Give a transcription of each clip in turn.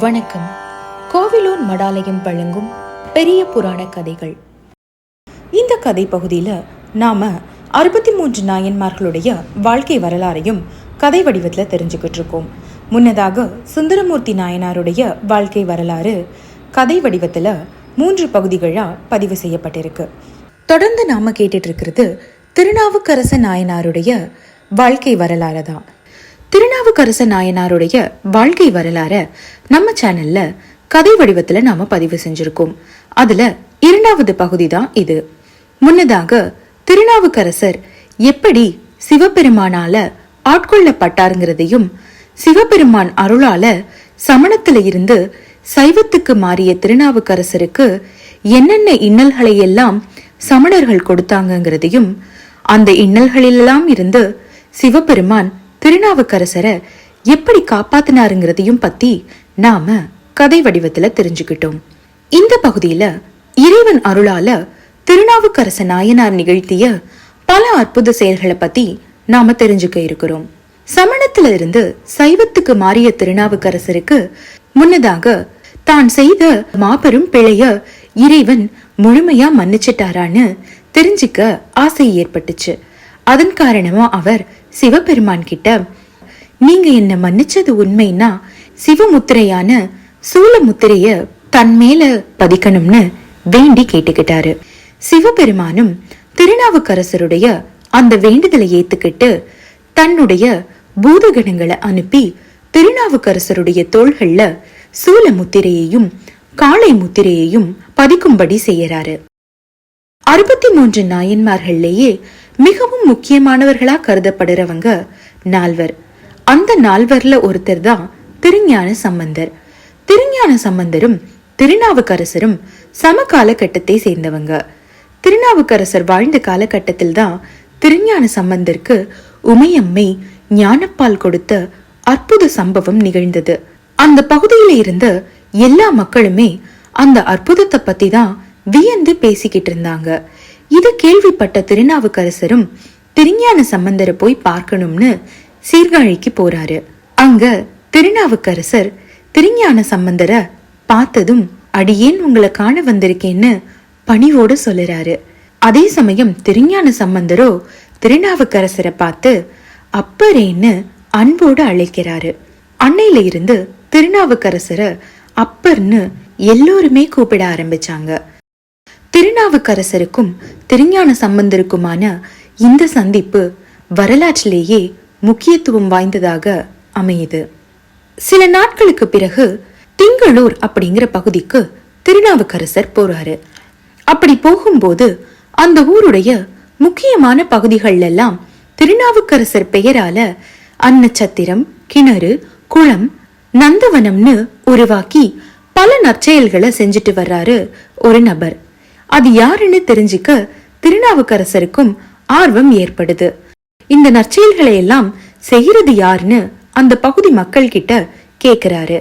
வணக்கம். கோவிலூர் மடாலயம் வழங்கும் பெரிய புராண கதைகள். இந்த கதை பகுதியில் நாம அறுபத்தி மூன்று நாயன்மார்களுடைய வாழ்க்கை வரலாறையும் கதை வடிவத்தில் தெரிஞ்சுக்கிட்டு இருக்கோம். முன்னதாக சுந்தரமூர்த்தி நாயனாருடைய வாழ்க்கை வரலாறு கதை வடிவத்தில் மூன்று பகுதிகளாக பதிவு செய்யப்பட்டிருக்கு. தொடர்ந்து நாம கேட்டுட்டு இருக்கிறது திருநாவுக்கரச நாயனாருடைய வாழ்க்கை வரலாறு தான். திருநாவுக்கரச நாயனாருடைய வாழ்க்கை வரலாற நம்ம சேனல்ல கதை வடிவத்துல நாம பதிவு செஞ்சிருக்கோம். அதுல இரண்டாவது பகுதி தான் இது. முன்னதாக திருநாவுக்கரசர் எப்படி சிவபெருமானால ஆட்கொள்ளப்பட்டாருங்கிறதையும் சிவபெருமான் அருளால சமணத்துல இருந்து சைவத்துக்கு மாறிய திருநாவுக்கரசருக்கு என்னென்ன இன்னல்களை எல்லாம் சமணர்கள் கொடுத்தாங்கங்கிறதையும் அந்த இன்னல்களிலெல்லாம் இருந்து சிவபெருமான் திருநாவுக்கரசரை எப்படி காப்பாத்தினாருங்கிறதையும் பத்தி நாம கதை வடிவத்துல தெரிஞ்சுக்கிட்டோம். இந்த பகுதியில இறைவன் அருளால திருநாவுக்கரச நாயனார் நிகழ்த்திய பல அற்புத செயல்களை பத்தி நாம தெரிஞ்சுக்க இருக்கிறோம். சமணத்துல இருந்து சைவத்துக்கு மாறிய திருநாவுக்கரசருக்கு முன்னதாக தான் செய்த மாபெரும் பிழைய இறைவன் முழுமையா மன்னிச்சிட்டாரான்னு தெரிஞ்சுக்க ஆசை ஏற்பட்டுச்சு. அதன் காரணமா அவர் சிவபெருமான் கிட்ட நீங்க என்ன மன்னிச்சது உண்மைன்னா சிவமுத்திரையான சூலமுத்திரைய தன் மேல பதிக்கணும்னு வேண்டி கேட்டுக்கிட்டாரு. சிவபெருமானும் திருநாவுக்கரசருடைய அந்த வேண்டுதலை ஏத்துக்கிட்டு தன்னுடைய பூதகணங்களை அனுப்பி திருநாவுக்கரசருடைய தோள்கள்ல சூல முத்திரையையும் காளை முத்திரையையும் பதிக்கும்படி செய்யறாரு. அறுபத்தி மூன்று நாயன்மார்கள்லேயே மிகவும் முக்கியமானவர்களா கருதப்படுறவங்க நால்வர். அந்த நால்வர்ல ஒருத்தர் தான் திருஞான சம்பந்தர். திருஞான சம்பந்தரும் திருநாவுக்கரசரும் சம காலகட்டத்தை சேர்ந்தவங்க. திருநாவுக்கரசர் வாழ்ந்த காலகட்டத்தில் தான் திருஞான சம்பந்தருக்கு உமையம்மை ஞானப்பால் கொடுத்த அற்புத சம்பவம் நிகழ்ந்தது. அந்த பகுதியில இருந்த எல்லா மக்களுமே அந்த அற்புதத்தை பத்தி தான் வியந்து பேசிக்கிட்டு இருந்தாங்க. இது கேள்விப்பட்ட திருநாவுக்கரசரும் திருஞான சம்பந்தரை போய் பார்க்கணும்னு சீர்காழிக்கு போறாரு. அங்க திருநாவுக்கரசர் திருஞான சம்பந்தரை பார்த்ததும் அடியேன் உங்களை காண வந்திருக்கேன்னு பணிவோடு சொல்லுறாரு. அதே சமயம் திருஞான சம்பந்தரோ திருநாவுக்கரசரை பார்த்து அப்பரேன்னு அன்போடு அழைக்கிறாரு. அன்னையில இருந்து திருநாவுக்கரசரை அப்பர்னு எல்லோருமே கூப்பிட ஆரம்பிச்சாங்க. திருநாவுக்கரசருக்கும் திருஞான சம்பந்தருக்குமான இந்த சந்திப்பு வரலாற்றிலேயே முக்கியத்துவம் வாய்ந்ததாக அமையுது. சில நாட்களுக்கு பிறகு திங்களூர் அப்படிங்கிற பகுதிக்கு திருநாவுக்கரசர் போறாரு. அப்படி போகும்போது அந்த ஊருடைய முக்கியமான பகுதிகள் எல்லாம் திருநாவுக்கரசர் பெயரால அன்னச்சத்திரம் கிணறு குளம் நந்தவனம்னு உருவாக்கி பல நற்செயல்களை செஞ்சுட்டு வர்றாரு ஒரு நபர். அது யாருன்னு தெரிஞ்சுக்க திருநாவுக்கரசருக்கும் ஆர்வம் ஏற்படுது. இந்த நற்செயல்களை எல்லாம் செய்யறது யாருன்னு அந்த பகுதி மக்கள் கிட்ட கேக்குறாரு.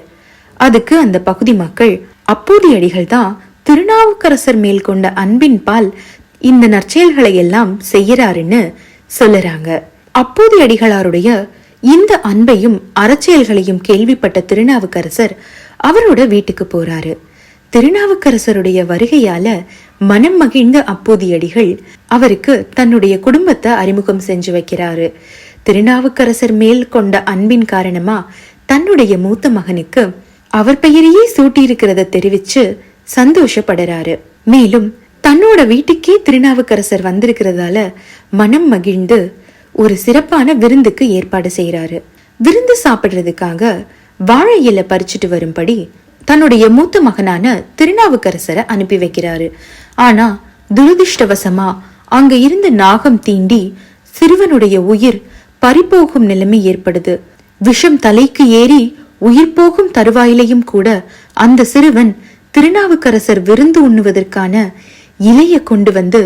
அதுக்கு அந்த பகுதி மக்கள் அப்போதி அடிகள் தான் திருநாவுக்கரசர் மேல் கொண்ட அன்பின் பால் இந்த நற்செயல்களை எல்லாம் செய்யறாருன்னு சொல்லுறாங்க. அப்போதி அடிகளாருடைய இந்த அன்பையும் அறச்செயல்களையும் கேள்விப்பட்ட திருநாவுக்கரசர் அவரோட வீட்டுக்கு போறாரு. திருநாவுக்கரசருடைய வருகையால மனம் மகிழ்ந்த அப்போதியடிகள் அவருக்கு தன்னுடைய குடும்பத்தை அறிமுகம் செஞ்சு வைக்கிறாரு. திருநாவுக்கரசர் மேல் கொண்ட அன்பின் காரணமா தன்னுடைய மூத்த மகனுக்கு அவர் பெயரையே சூட்டியிருக்கிறத தெரிவிச்சு சந்தோஷப்படுறாரு. மேலும் தன்னோட வீட்டுக்கே திருநாவுக்கரசர் வந்திருக்கிறதால மனம் மகிழ்ந்து ஒரு சிறப்பான விருந்துக்கு ஏற்பாடு செய்யறாரு விருந்து சாப்பிடுறதுக்காக வாழை இலை பறிச்சுட்டு வரும்படி தன்னுடைய மூத்த மகனான திருநாவுக்கரசரை அனுப்பி வைக்கிறாரு. ஆனா துரதிருஷ்டவசமா அங்க இருந்த நாகம் தீண்டி சிறுவனுடைய உயிர் பறிபோகும் நிலைமை ஏற்படுது. விஷம் தலைக்கு ஏறி உயிர் போகும் தருவாயிலையும் கூட அந்த சிறுவன் திருநாவுக்கரசர் விருந்து உண்ணுவதற்கான இலைய கொண்டு வந்து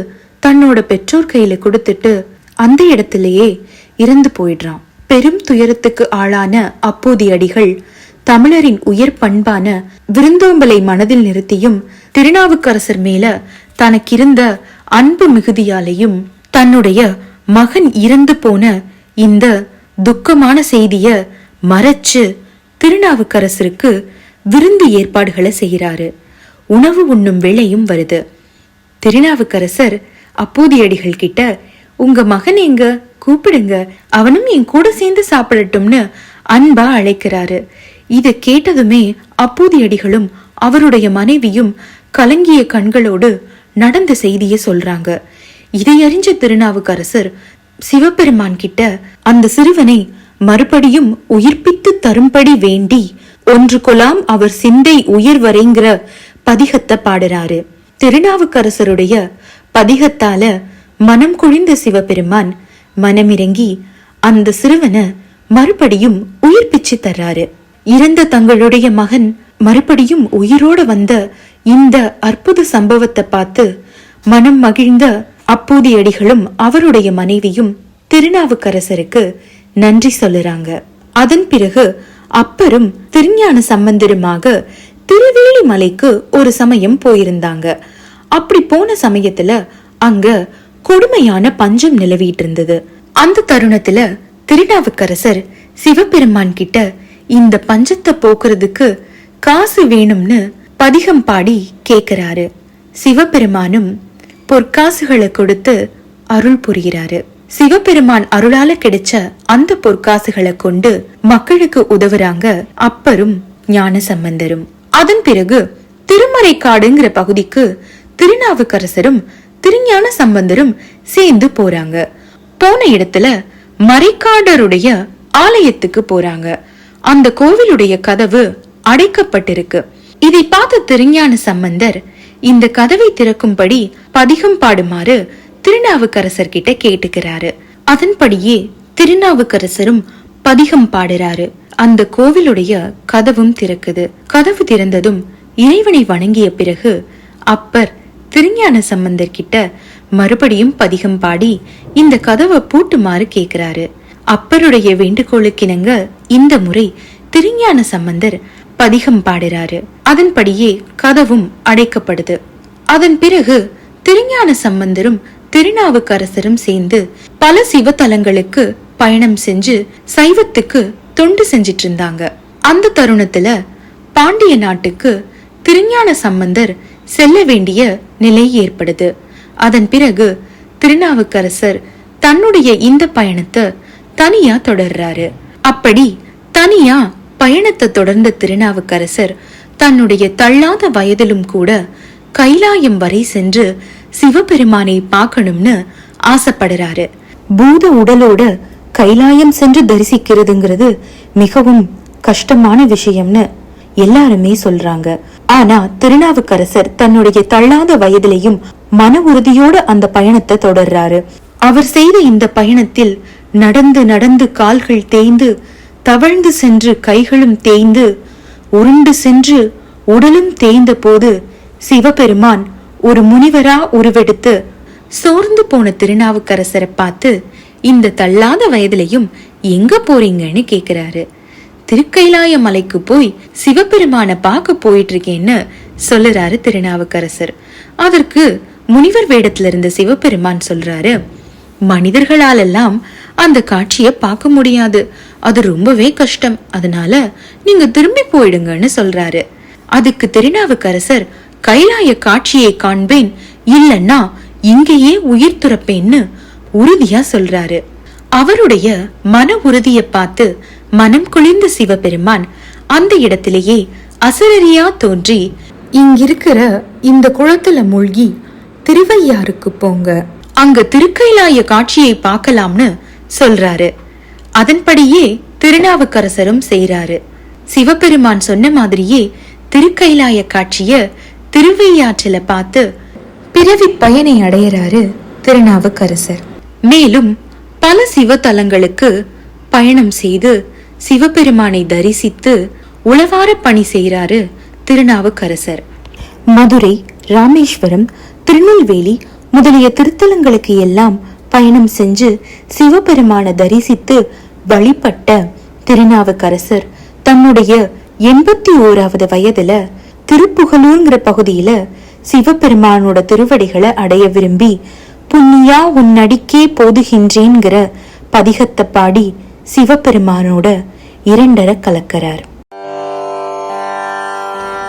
தன்னோட பெற்றோர் கையில கொடுத்துட்டு அந்த இடத்திலேயே இறந்து போயிடுறான். பெரும் துயரத்துக்கு ஆளான அப்போதி அடிகள் தமிழரின் உயர் பண்பான விருந்தோம்பலை மனதில் நிறுத்தியும் திருநாவுக்கரசர் மேல தனக்கிருந்த அன்பு மிகுதியாலையும் தன்னுடைய மகன் இறந்து போன இந்த துக்கமான செய்திய மறைச்சு திருநாவுக்கரசருக்கு விருந்து ஏற்பாடுகளை செய்யறாரு உணவு உண்ணும் வேளையும் வருது. திருநாவுக்கரசர் அப்போதியடிகள் கிட்ட உங்க மகன் எங்க? கூப்பிடுங்க. அவனும் என் கூட சேர்ந்து சாப்பிடட்டும்னு அன்பா அழைக்கிறாரு. இத கேட்டதுமே அப்பூதியடிகளும் அவருடைய மனைவியும் கலங்கிய கண்களோடு நடந்த செய்தியை சொல்றாங்க. இதை அறிஞ்ச திருநாவுக்கரசர் சிவபெருமான் கிட்ட அந்த சிறுவனை மறுபடியும் உயிர்ப்பித்து தரும்படி வேண்டி ஒன்று கொலாம் அவர் சிந்தை உயிர் வரைங்கிற பதிகத்தை பாடுறாரு. திருநாவுக்கரசருடைய பதிகத்தால மனம் குழிந்த சிவபெருமான் மனமிறங்கி அந்த சிறுவனை மறுபடியும் உயிர்ப்பிச்சு தர்றாரு. இறந்த தங்களுடைய மகன் மறுபடியும் உயிரோட வந்த இந்த அற்புத சம்பவத்தை பார்த்து மனம் மகிழ்ந்த அப்பூதியடிகளும் அவருடைய மனைவியும் திருநாவுக்கரசருக்கு நன்றி சொல்லுறாங்க. அதன் பிறகு அப்பரும் திருஞான சம்பந்தருமாக திருவேலி மலைக்கு ஒரு சமயம் போயிருந்தாங்க. அப்படி போன சமயத்துல அங்க கொடுமையான பஞ்சம் நிலவிட்டு இருந்தது. அந்த தருணத்துல திருநாவுக்கரசர் சிவபெருமான் கிட்ட இந்த பஞ்சத்தை போக்குறதுக்கு காசு வேணும்னு பதிகம் பாடி கேக்குறாரு. சிவபெருமானும் பொற்காசுகளை கொடுத்து அருள் புரிகிறாரு. சிவபெருமான் அருளால கிடைச்ச அந்த பொற்காசுகளை கொண்டு மக்களுக்கு உதவுறாங்க அப்பரும் ஞான சம்பந்தரும். அதன் பிறகு திருமறைக்காடுங்கிற பகுதிக்கு திருநாவுக்கரசரும் திருஞான சம்பந்தரும் சேர்ந்து போறாங்க. போன இடத்துல மறைக்காடருடைய ஆலயத்துக்கு போறாங்க. அந்த கோவிலுடைய கதவு அடைக்கப்பட்டிருக்கு. இதை பார்த்த திருஞான சம்பந்தர் இந்த கதவை திறக்கும்படி பதிகம் பாடுமாறு திருநாவுக்கரசர் கிட்ட கேட்டுக்கிறாரு. அதன்படியே திருநாவுக்கரசரும் பதிகம் பாடுறாரு. அந்த கோவிலுடைய கதவும் திறக்குது. கதவு திறந்ததும் இறைவனை வணங்கிய பிறகு அப்பர் திருஞான சம்பந்தர் கிட்ட மறுபடியும் பதிகம் பாடி இந்த கதவை பூட்டுமாறு கேக்குறாரு. அப்பருடைய வேண்டுகோளுக்கிணங்க இந்த முறை திருஞான சம்பந்தர் பதிகம் பாடுறாரு. அதன்படியே கதவும் அடைக்கப்படுது. அதன் பிறகு திருஞான சம்பந்தரும் திருநாவுக்கரசரும் சேர்ந்து பல சிவத்தலங்களுக்கு பயணம் செஞ்சு சைவத்துக்கு தொண்டு செஞ்சிட்டு இருந்தாங்க அந்த தருணத்துல பாண்டிய நாட்டுக்கு திருஞான சம்பந்தர் செல்ல வேண்டிய நிலை ஏற்படுது. அதன் பிறகு திருநாவுக்கரசர் தன்னுடைய இந்த பயணத்தை தனியா தொடர்றாரு. அப்படி தனியா பயணத்தை தொடர்ந்த திருநாவுக்கரசர் தன்னுடைய தள்ளாத வயதிலும் கூட கைலாயம் வரை சென்று சிவபெருமானை பார்க்கணும்னு ஆசைப்படுறாரு. பூத உடலோட கைலாயம் சென்று தரிசிக்கிறதுங்கிறது மிகவும் கஷ்டமான விஷயம்னு எல்லாருமே சொல்றாங்க. ஆனா திருநாவுக்கரசர் தன்னுடைய தள்ளாத வயதிலையும் மன உறுதியோட அந்த பயணத்தை தொடர்றாரு. அவர் செய்த இந்த பயணத்தில் நடந்து நடந்து கால்கள் தேய்ந்து தவழ்ந்து சென்று கைகளும் தேய்ந்து உருண்டு சென்று உடலும் தேய்ந்த போது சிவபெருமான் ஒரு முனிவரா உருவெடுத்து சோர்ந்து போன திருநாவுக்கரசரை பார்த்து இந்த தள்ளாத வயதிலையும் எங்க போறீங்கன்னு கேக்குறாரு. திருக்கைலாய மலைக்கு போய் சிவபெருமான பார்க்க போயிட்டு இருக்கேன்னு சொல்லுறாரு திருநாவுக்கரசர். அதற்கு முனிவர் வேடத்துல இருந்த சிவபெருமான் சொல்றாரு மனிதர்களாலெல்லாம் அந்த காட்சிய பார்க்க முடியாது. அது ரொம்பவே கஷ்டம். அதனால நீங்க திரும்பி போயிடுங்கன்னு சொல்றாரு. அதுக்கு திருநாவுக்கரசர் கைலாய காட்சியை காண்பேன். இல்லன்னா இங்கேயே உயிர் துறப்பேன்னு உறுதியா சொல்றாரு. அவருடைய மன உறுதியை பார்த்து மனம் குளிர்ந்த சிவபெருமான் அந்த இடத்திலேயே அசரரியா தோன்றி இங்கிருக்கிற இந்த குளத்துல மூழ்கி திருவையாருக்கு போங்க. அங்க திருக்கைலாய காட்சியை பார்க்கலாம்னு சொல்றாரு. அதன்படியே திருநாவுக்கரசரும் செய்றாரு. சிவபெருமான் சொன்ன மாதிரியே திருக்கைலாய காட்சிய திருவையாற்றில பார்த்து பிறவி பயனை அடையறாரு திருநாவுக்கரசர். மேலும் பல சிவத்தலங்களுக்கு பயணம் செய்து சிவபெருமானை தரிசித்து உளவார பணி செய்கிறாரு திருநாவுக்கரசர். மதுரை ராமேஸ்வரம் திருநெல்வேலி முதலிய திருத்தலங்களுக்கு எல்லாம் பயணம் செஞ்சு சிவபெருமானை தரிசித்து வழிபட்ட திருநாவுக்கரசர் தன்னுடைய எண்பத்தி ஓராவது வயதுல திருப்புகலூர்ங்கிற பகுதியில சிவபெருமானோட திருவடிகளை அடைய விரும்பி புண்ணியா உன் நடிக்கே போதுகின்றேங்கிற பதிகத்தை பாடி சிவபெருமானோட இரண்டரை கலக்கிறார்.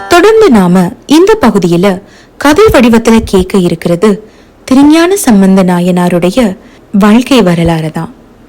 தொடர்ந்து நாம இந்த பகுதியில கதை வடிவத்துல கேட்க இருக்கிறது திருஞான சம்பந்த நாயனாருடைய வாழ்க்கை வரலாறு தான்